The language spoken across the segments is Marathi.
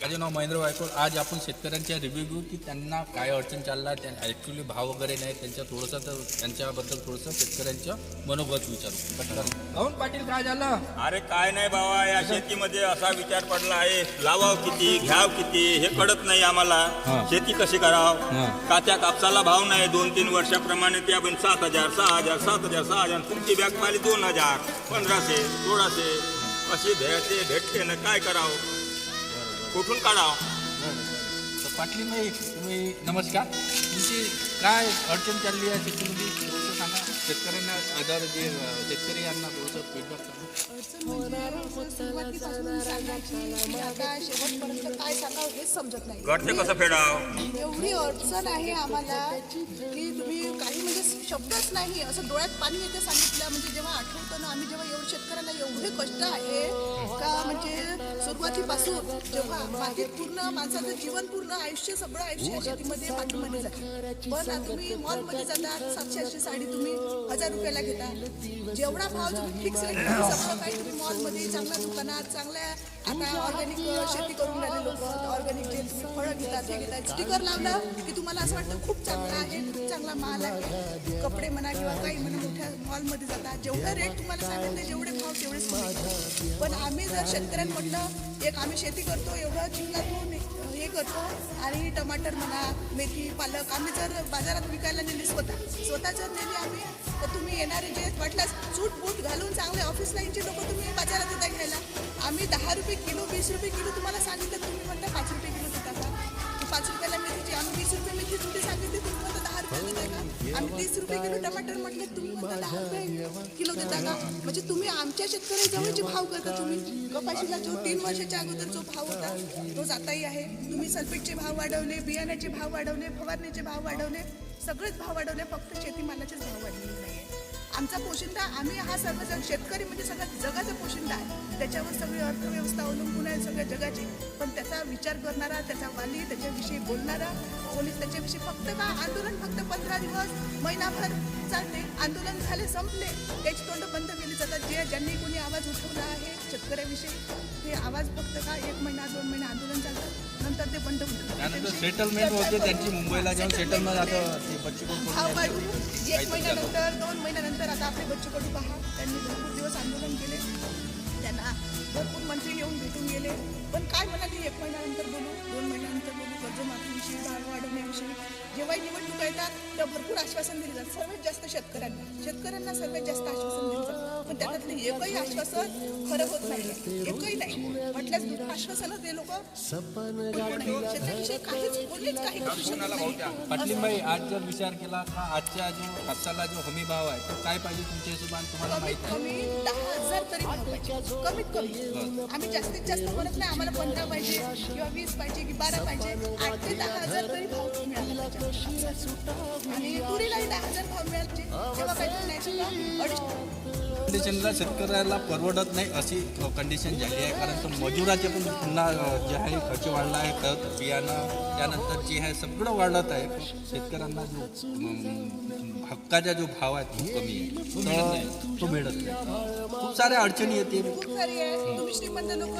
माझे नाव महेंद्र वायकोड आज आपण शेतकऱ्यांच्या रिव्ह्यू घेऊ की त्यांना काय अडचण चालला त्या ॲक्च्युली भाव वगैरे नाही त्यांच्या थोडंसं तर त्यांच्याबद्दल थोडंसं शेतकऱ्यांचं मनोगत विचारू. पटकन. पाटील काय झालं? अरे काय नाही बाबा या शेतीमध्ये असा विचार पडला आहे लावाव किती घ्याव किती हे कळत नाही आम्हाला. हा. शेती कशी कराव? हा. का त्या कापसाला भाव नाही दोन तीन वर्षाप्रमाणे ते आपण सात हजार सहा हजार सात हजार सहा हजार तुमची बॅग पाहिली दोन हजार पंधराशे सोळाशे. अशी भेटते भेटते ना काय करावं? कुठून काढावं तर पाटील नाही तुम्ही नमस्कार. तुमची काय अडचण चालली आहे शेतीमध्ये? थोडंसं सांगा. शेतकऱ्यांना अदर जे शेतकरी यांना थोडंसं फीडबॅक सांगा. अडचण म्हणजे सुरुवातीपासून सांगायची की आता शेवटपर्यंत काय सांगावं हेच समजत नाही. घरचे कसं फेडाव? एवढी अडचण आहे आम्हाला की तुम्ही काही म्हणजे शब्दच नाही. असं डोळ्यात पाणी येते सांगितलं. म्हणजे जेव्हा आठवतं ना आम्ही जेव्हा एवढं शेतकऱ्यांना एवढे कष्ट आहे का? म्हणजे सुरुवातीपासून जेव्हा मातीत पूर्ण माणसाचं जीवन पूर्ण आयुष्य सगळं आयुष्य या शेतीमध्ये मातीमध्ये जाते पण आता तुम्ही मॉलमध्ये जाता सातशे आठशे साडी तुम्ही हजार रुपयाला घेता. जेवढा भाव तुम्ही फिक्स रेट सगळं काही तुम्ही मॉलमध्ये चांगल्या दुकानात चांगल्या आता ऑर्गॅनिक शेती करून राहिले लोक. ऑर्गॅनिक जे तुम्ही फळं घेतात हे घेतात. स्टिकर लावलं की तुम्हाला असं वाटतं खूप चांगला आहे खूप चांगला माल आहे. कपडे म्हणा किंवा काही म्हणा मोठ्या मॉलमध्ये जातात. जेवढं रेट तुम्हाला सांगितले जेवढे भाव तेवढेच पण आम्ही जर शेतकऱ्यांमधलं एक आम्ही शेती करतो एवढं जिल्ह्यातून हे करतो आणि टमाटर म्हणा मेथी पालक आम्ही जर बाजारात विकायला नेली स्वतः स्वतः जर नेली आम्ही तर तुम्ही येणारे जे वाटल्यास सूट बूट घालून चांगले ऑफिस लाईनचे लोक तुम्ही बाजारात येता घ्यायला. आम्ही दहा रुपये किलो वीस रुपये किलो तुम्हाला सांगितलं तुम्ही म्हणता पाच रुपये आम्ही तीस रुपये किलो टमाटर म्हटले तुम्ही म्हणता दहा रुपये किलो देता का? म्हणजे तुम्ही आमच्या शेतकऱ्याजवळचे भाव करता. तुम्ही कपाशीला जो तीन वर्षाच्या अगोदर जो भाव होता तो जाताही आहे. तुम्ही सल्फेटचे भाव वाढवले बियाण्याचे भाव वाढवले फवारणीचे भाव वाढवले सगळेच भाव वाढवले फक्त शेतीमालाचेच भाव वाढले आमचा पोशिंदा आम्ही हा सर्वजण शेतकरी म्हणजे सगळ्या जगाचा पोशिंदा आहे. त्याच्यावर सगळी अर्थव्यवस्था अवलंबून आहे सगळ्या जगाची. पण त्याचा विचार करणारा त्याचा वाली त्याच्याविषयी बोलणारा पोलीस त्याच्याविषयी फक्त का आंदोलन फक्त पंधरा दिवस महिनाभर चालते आंदोलन झाले संपले त्याची तोंड बंद केली जातात. जे ज्यांनी कोणी आवाज उठवला आहे शेतकऱ्याविषयी ते आवाज फक्त का एक महिना दोन महिना आंदोलन चालतं? नंतर ते बंद होतं त्यानंतर सेटलमेंट होते त्यांची मुंबईला जाऊन सेटलमेंट आता ते बच्ची वाढू एक महिन्यानंतर दोन महिन्यानंतर आता आपले बच्चू कडू पहा. त्यांनी भरपूर दिवस आंदोलन केले. त्यांना भरपूर मंत्री येऊन भेटून गेले. पण काय म्हणाले एक महिन्यानंतर बोलू दोन जेव्हाही निवडणुका येतात तेव्हा भरपूर आश्वासन दिले जातात. सर्वात जास्त शेतकऱ्यांना. शेतकऱ्यांना सर्वात जास्त आश्वासन दिलं जातं. पण त्याच्यातले एकही आश्वासन खरं होत नाही. एकही नाही. म्हटल्यास आश्वासन ते लोक शेतकऱ्याविषयी काहीच कोणीच काही करू शकत नाही. पाटलीबाई आज जर विचार केला का आजच्या जो कापसाला जो हमी भाव आहे तो काय पाहिजे तुमच्या हिशोबाने? तुम्हाला माहीत कमी दहा हजार तरी भाव पाहिजे. कमीत कमी. आम्ही जास्तीत जास्त म्हणत नाही आम्हाला पंधरा पाहिजे किंवा वीस पाहिजे की बारा पाहिजे. आठ ते दहा हजार तरी भाव कंडिशनला शेतकऱ्याला परवडत नाही अशी कंडिशन झाली आहे. कारण मजुराचे पण पुन्हा जे आहे खर्च वाढला आहे. खत बियाणं त्यानंतर जे आहे सगळं वाढत आहे. पण शेतकऱ्यांना जो हक्काचा जो भाव आहे तो कमी आहे. तर तो मिळत नाही. खूप साऱ्या अडचणी येते खूप सारी आहे. तुम्ही श्रीमंत लोक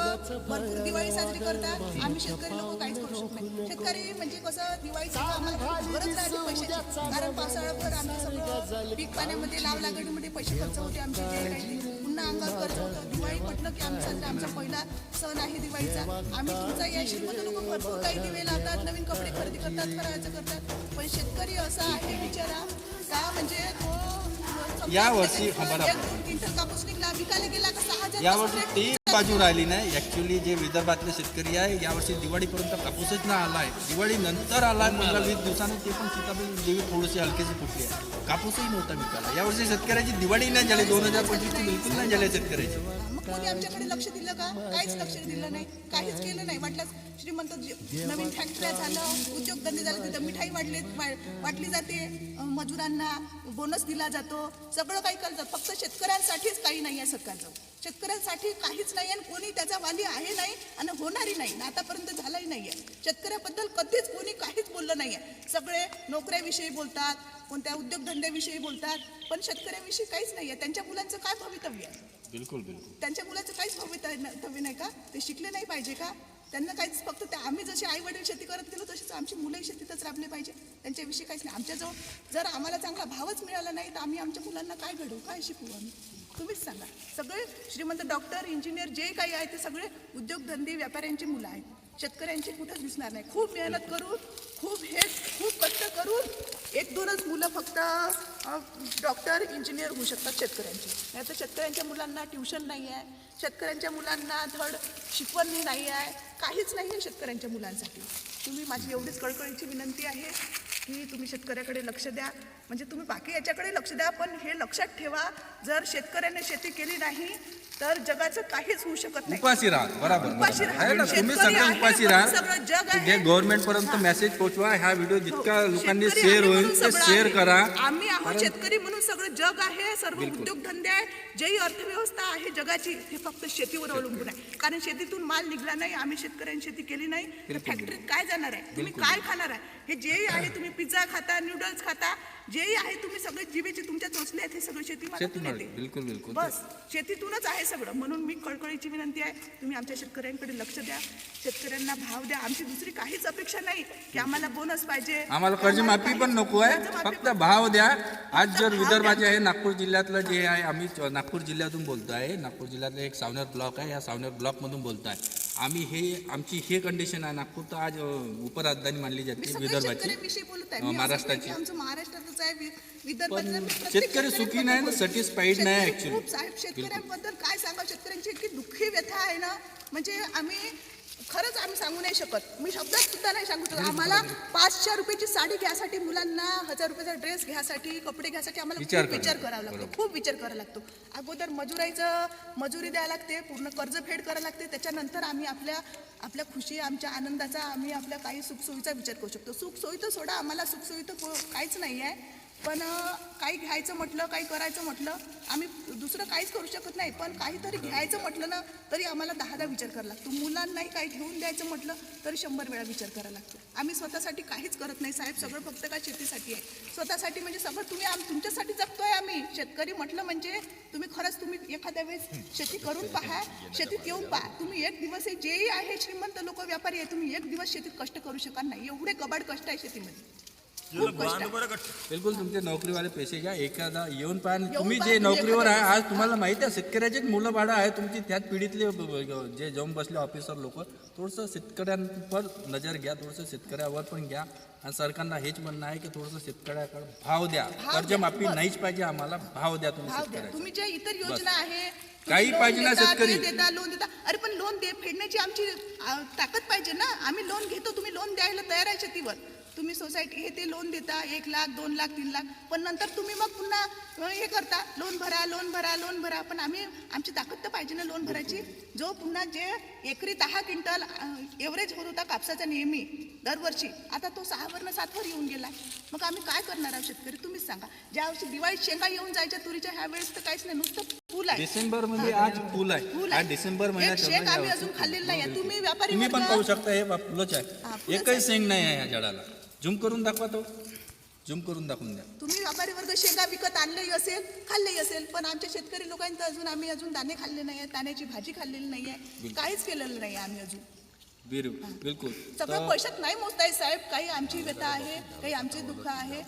भरपूर दिवाळी साजरी करतात आम्ही शेतकरी लोक काहीच करू शकत नाही. शेतकरी म्हणजे कसं दिवाळीची आम्हाला गरज राहते पैशाची. कारण पावसाळ्याभर सगळं पीक पाण्यामध्ये लाव लागवडीमध्ये पैसे खर्च होते आमचे जे काही पुन्हा अंगावर खर्च दिवाळी म्हटलं की आमचा आमचा पहिला सण आहे दिवाळीचा. आम्ही तुमचा या श्रीमंत लोक भरपूर काही दिवे लावतात. नवीन कपडे खरेदी करतात फराळाचं करतात पण शेतकरी असा आहे बिचारा का म्हणजे तो या वर्षी-. एक दोन क्विंटल कापूस निघला विकायला गेला का सहा हजार यावर्षी कापूस ती रेट बाजू राहिली नाही. ॲक्च्युली जे विदर्भातले शेतकरी आहे यावर्षी दिवाळीपर्यंत कापूसच ना आला आहे. दिवाळी नंतर आला आहे वीस दिवसाने ते पण सीताबाई देवी थोडीशी हलकीशी फुटली आहे. कापूसही नव्हता विकायला. यावर्षी शेतकऱ्याची दिवाळी नाही झाली दोन हजार पंचवीसची बिलकुल नाही झाली शेतकऱ्याची. मग कोणी आमच्याकडे लक्ष दिलं का? काहीच लक्ष दिलं नाही. काहीच केलं नाही. वाटलं श्रीमंत जे- नवीन फॅक्टऱ्या झालं उद्योगधंदे झाले तिथं मिठाई वाटली वाटली जाते. अं, मजुरांना बोनस दिला जातो. सगळं काही करतात. फक्त शेतकऱ्यांसाठीच काही नाही आहे सरकारचं. शेतकऱ्यांसाठी काहीच नाही आणि कोणी त्याचा वाली आहे नाही आणि होणारी नाही. आतापर्यंत झालाही नाही आहे शेतकऱ्याबद्दल कधीच कोणी काहीच बोललं नाही आहे सगळे नोकऱ्याविषयी बोलतात कोणत्या उद्योगधंद्याविषयी बोलतात पण शेतकऱ्याविषयी काहीच नाही आहे त्यांच्या मुलांचं काय भवितव्य आहे? बिलकुल बिलकुल. त्यांच्या मुलाचं काहीच भवितव्य नाही का? ते शिकले नाही पाहिजे का? त्यांना काहीच फक्त ते आम्ही जसे आई वडील शेती करत गेलो तसेच आमची मुलंही शेतीतच राबले पाहिजे. त्यांच्याविषयी काहीच नाही. आमच्याजवळ जर आम्हाला चांगला भावच मिळाला नाही तर आम्ही आमच्या मुलांना काय घडवू? काय शिकवू आम्ही? तुम्हीच सांगा. सगळे श्रीमंत डॉक्टर इंजिनियर जे काही आहे ते सगळे उद्योगधंदे व्यापाऱ्यांची मुलं आहेत. शेतकऱ्यांची कुठंच दिसणार नाही. खूप मेहनत करून खूप हे खूप कष्ट करून एक दोनच मुलं फक्त डॉक्टर इंजिनियर होऊ शकतात शेतकऱ्यांची. नाही तर शेतकऱ्यांच्या मुलांना ट्युशन नाही आहे शेतकऱ्यांच्या मुलांना धड शिकवण नाही आहे काहीच नाही आहे शेतकऱ्यांच्या मुलांसाठी. तुम्ही माझी एवढीच कळकळीची विनंती आहे. की तुम्ही शेतकऱ्याकडे लक्ष द्या. म्हणजे तुम्ही बाकी याच्याकडे लक्ष द्या पण हे लक्षात ठेवा जर शेतकऱ्याने शेती केली नाही तर जगाचं काहीच होऊ शकत नाही. उपाशी राहा बरोबर. उपाशी बरोबर. राहा. आहे ना तुम्ही शेतकरी सगळे आहे, उपाशी सगळं जग राहा आहे. जे गव्हर्नमेंट पर्यंत मेसेज पोहोचवा हा व्हिडिओ जितका हो. लोकांनी शेतकरी शेअर आहे होईल म्हणून ते सगळं शेअर आहे. करा. आम्ही आहोत शेतकरी म्हणून सगळं जग आहे सर्व उद्योगधंदे आहे. जेही अर्थव्यवस्था आहे जगाची हे फक्त शेतीवर अवलंबून आहे. कारण शेतीतून माल निघला नाही आम्ही शेतकऱ्यांनी शेती केली नाही तर फॅक्टरीत काय जाणार आहे? तुम्ही काय खाणार आहे? हे जेही आहे तुम्ही पिझ्झा खाता नूडल्स खाता जेही आहे तुम्ही सगळे जिभेचे तुमच्या चोचले आहेत हे सगळं शेतीमालातून शेतीमाल येते. बिलकुल बिलकुल. बस शेतीतूनच आहे सगळं. म्हणून मी कळकळीची विनंती आहे तुम्ही आमच्या शेतकऱ्यांकडे लक्ष द्या. शेतकऱ्यांना भाव द्या. आमची दुसरी काहीच अपेक्षा नाही की आम्हाला बोनस पाहिजे. आम्हाला कर्जमाफी पण नको आहे. कर्जमाफी फक्त पण- भाव द्या. आज जर विदर्भाचे. आहे नागपूर जिल्ह्यातलं जे आहे आम्ही च- नागपूर जिल्ह्यातून बोलतो आहे नागपूर जिल्ह्यातलं एक सावनेर ब्लॉक आहे. या सावनेर ब्लॉकमधून बोलतो आहे आम्ही हे आमची हे कंडिशन आहे नागपूर तर आज उपराजधानी मानली जाते विदर्भाची. महाराष्ट्राची. महाराष्ट्रातच आहे शेतकरी सुखी नाही ना, satisfied नाही. खूप साहेब शेतकऱ्यांबद्दल काय सांगा शेतकऱ्यांची इतकी दुःखी व्यथा आहे ना. म्हणजे आम्ही खरंच आम्ही सांगू नाही शकत. मी शब्दात सुद्धा नाही सांगू शकत. आम्हाला पाचशे रुपयाची साडी घ्यासाठी मुलांना हजार रुपयाचा ड्रेस घ्यासाठी कपडे घ्यासाठी आम्हाला विचार खूप विचार करावा. करावा लागतो खूप विचार करावा लागतो. अगोदर मजुराईचं मजुरी द्यायला लागते पूर्ण कर्ज फेड करायला लागते. त्याच्यानंतर आम्ही आपल्या आपल्या खुशी आमच्या आनंदाचा आम्ही आपल्या काही सुखसोयीचा विचार करू शकतो. सुखसोयी तर सोडा आम्हाला सुखसोयी तर काहीच नाही आहे पण काही घ्यायचं म्हटलं काही करायचं म्हटलं आम्ही दुसरं काहीच करू शकत नाही. पण काहीतरी घ्यायचं म्हटलं ना तरी आम्हाला दहादा विचार करावा लागतो मुलांनाही काही घेऊन द्यायचं म्हटलं तरी शंभर वेळा विचार करावा लागतो आम्ही स्वतःसाठी काहीच करत नाही साहेब सगळं फक्त काय शेतीसाठी आहे. स्वतःसाठी म्हणजे सगळं तुम्ही आम तुमच्यासाठी जगतोय आम्ही. शेतकरी म्हटलं म्हणजे तुम्ही खरंच तुम्ही एखाद्या वेळेस शेती करून पहा शेतीत येऊन पहा. तुम्ही एक दिवस हे जेही आहे श्रीमंत लोक व्यापारी आहे तुम्ही एक दिवस शेतीत कष्ट करू शकणार नाही. एवढे कबाड कष्ट आहे शेतीमध्ये. बिलकुल तुमचे नोकरीवाले पैसे घ्या. एखादा येऊन पहा. तुम्ही जे नोकरीवर आहे आज तुम्हाला माहिती आहे शेतकऱ्याचीच मुलं बाळं आहे तुमची त्याच पिढीतले जे जाऊन बसले ऑफिसर लोक थोडंसं शेतकऱ्यांवर नजर घ्या. थोडंसं शेतकऱ्यावर पण घ्या. आणि सरकारला हेच म्हणणं आहे की थोडंसं शेतकऱ्याकडे भाव द्या. कर्जमाफी. नाहीच पाहिजे आम्हाला. भाव द्या तुम्ही शेतकऱ्याला तुम्ही ज्या इतर योजना आहे काही लोन पाहिजे ना देता, शेतकरी. ते देता लोन देता. अरे पण लोन दे फेडण्याची आमची ताकद पाहिजे ना. आम्ही लोन घेतो तुम्ही लोन द्यायला तयार आहे शेतीवर. तुम्ही सोसायटी हे ते लोन देता एक लाख दोन लाख तीन लाख. पण नंतर तुम्ही मग पुन्हा हे करता लोन भरा लोन भरा लोन भरा. पण आम्ही आमची ताकद तर पाहिजे ना लोन भरायची. जो पुन्हा जे एकरी दहा क्विंटल एव्हरेज होत होता कापसाचा नेहमी दरवर्षी आता तो सहावरनं सातवर येऊन गेला. मग आम्ही काय करणार आहोत शेतकरी? तुम्हीच सांगा. ज्या वर्षी दिवाळीत शेंगा येऊन जायच्या तुरीच्या ह्या वेळेस तर काहीच नाही. नुसतं फुल आहे. डिसेंबरमध्ये आज फुल आहे. फुल आहे. डिसेंबर महिन्यात शेंग आम्ही. अजून खाल्लेलं नाही. तुम्ही व्यापारी तुम्ही पण पाहू शकता हे फुलंच आहे. एकही. शेंग नाही आहे या झाडाला. झूम करून दाखवा तो झूम करून दाखवून द्या. तुम्ही व्यापारी वर्ग शेंगा विकत आणलेही असेल खाल्लेही असेल पण आमच्या शेतकरी लोकांनी तर अजून आम्ही अजून दाणे खाल्ले नाही आहेत दाण्याची भाजी खाल्लेली नाही आहे काहीच केलेलं नाही आम्ही अजून. बिर- बिलकुल. सगळं पैशात नाही मोजताय साहेब काही आमची व्यथा आहे काही आमचे दुःख आहे.